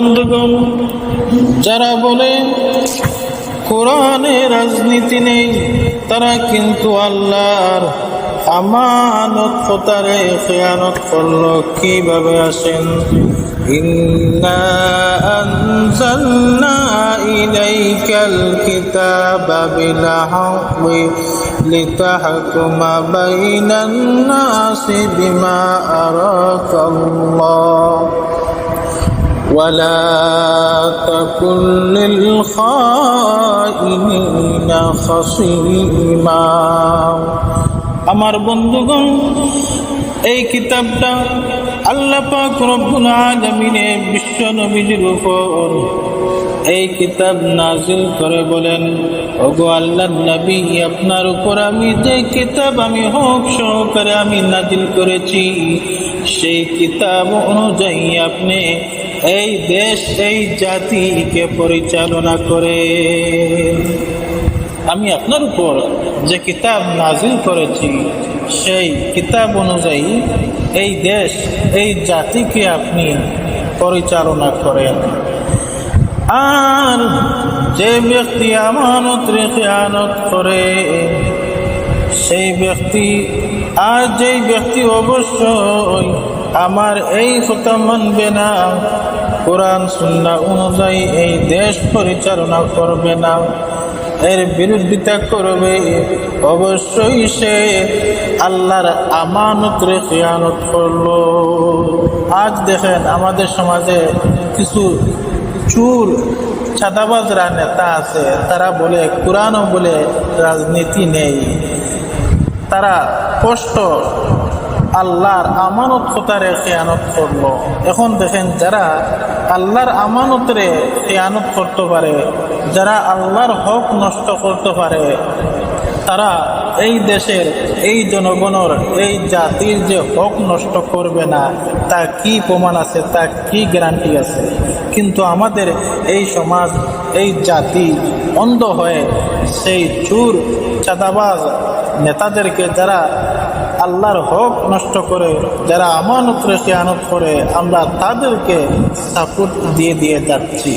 বন্ধুগণ, যারা বলে কোরআনে রাজনীতি নেই, তারা কিন্তু আল্লাহর আমানত খোতারে খেয়ানত করল। কীভাবে আসেন? ইলাইকাল বিমা আরাকাল্লাহ। ولا تكن للخائنين خصيما আমার বন্ধুগণ এই কিতাবটা আল্লাহ পাক রব্বুল আলামিনের বিশ্ব নবীর উপর এই কিতাব নাজিল করে বলেন ওগো আল্লাহ নবী আপনার উপর আমি যে কিতাব আমি হোক সহকারে আমি নাজিল করেছি সেই কিতাব অনুযায়ী আপনি এই দেশ, এই জাতিকে পরিচালনা করে। আমি আপনার উপর যে কিতাব নাজিল করেছি, সেই কিতাব অনুযায়ী এই দেশ, এই জাতিকে আপনি পরিচালনা করেন। আর যে ব্যক্তি আমানত রেখে আনত করে, সেই ব্যক্তি, আর যেই ব্যক্তি অবশ্যই আমার এই কথা মানবে না। কোরআন সুন্না অনুযায়ী এই দেশ পরিচালনা করবে না। এর বিরোধিতা করবে অবশ্যই সে আল্লাহর আমানত রেখে আনত করল। আজ দেখেন আমাদের সমাজে কিছু চুর ছাদাবাজরা নেতা আছে। তারা বলে, কোরআনও বলে রাজনীতি নেই। তারা কষ্ট আল্লাহর আমানত কোতারে খেয়ানত করল। এখন দেখেন যারা আল্লাহর আমানতরে খেয়ানত করতে পারে, যারা আল্লাহর হক নষ্ট করতে পারে, তারা এই দেশের, এই জনগণের, এই জাতির যে হক নষ্ট করবে না, তা কি প্রমাণ আছে, তা কি গ্যারান্টি আছে? কিন্তু আমাদের এই সমাজ, এই জাতি অন্ধ হয়ে সেই চুর, চাঁদাবাজ নেতাদেরকে যারা আল্লাহর হক নষ্ট করে, যারা আমানত রেখে আনত করে, আমরা তাদেরকে সাপোর্ট দিয়ে দিয়ে যাচ্ছি।